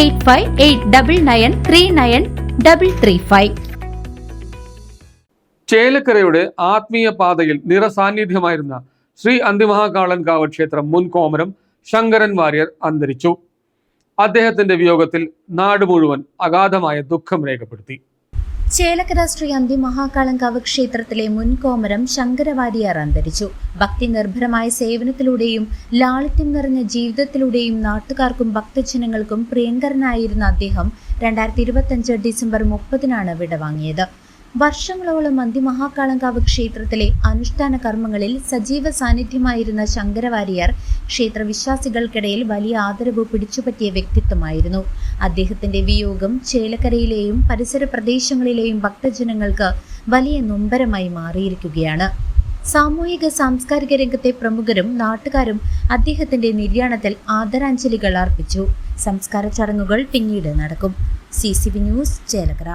Eight five eight double nine three nine double three five ചേലക്കരയുടെ ആത്മീയ പാതയിൽ നിറസാന്നിധ്യമായിരുന്ന ശ്രീ അന്തിമഹാകാളൻകാവ് ക്ഷേത്രം മുൻ കോമരം ശങ്കരൻ വാര്യർ അന്തരിച്ചു. അദ്ദേഹത്തിന്റെ വിയോഗത്തിൽ നാട് മുഴുവൻ അഗാധമായ ദുഃഖം രേഖപ്പെടുത്തി. ചേലക്കര ശ്രീ അന്തി മഹാകാളങ്കാവ് ക്ഷേത്രത്തിലെ മുൻ കോമരം ശങ്കരവാര്യർ അന്തരിച്ചു. ഭക്തി നിർഭരമായ സേവനത്തിലൂടെയും ലാളിത്യം നിറഞ്ഞ ജീവിതത്തിലൂടെയും നാട്ടുകാർക്കും ഭക്തജനങ്ങൾക്കും പ്രിയങ്കരനായിരുന്ന അദ്ദേഹം രണ്ടായിരത്തി ഇരുപത്തിയഞ്ച് ഡിസംബർ മുപ്പതിനാണ് വിടവാങ്ങിയത്. വർഷങ്ങളോളം അന്തിമഹാകാളങ്കാവ് ക്ഷേത്രത്തിലെ അനുഷ്ഠാന കർമ്മങ്ങളിൽ സജീവ സാന്നിധ്യമായിരുന്ന ശങ്കരവാര്യർ ക്ഷേത്രവിശ്വാസികൾക്കിടയിൽ വലിയ ആദരവ് പിടിച്ചുപറ്റിയ വ്യക്തിത്വമായിരുന്നു. അദ്ദേഹത്തിന്റെ വിയോഗം ചേലക്കരയിലെയും പരിസര പ്രദേശങ്ങളിലെയും ഭക്തജനങ്ങൾക്ക് വലിയ നൊമ്പരമായി മാറിയിരിക്കുകയാണ്. സാമൂഹിക സാംസ്കാരിക രംഗത്തെ പ്രമുഖരും നാട്ടുകാരും അദ്ദേഹത്തിന്റെ നിര്യാണത്തിൽ ആദരാഞ്ജലികൾ അർപ്പിച്ചു. സംസ്കാര ചടങ്ങുകൾ പിന്നീട് നടക്കും. C news Chelakkara.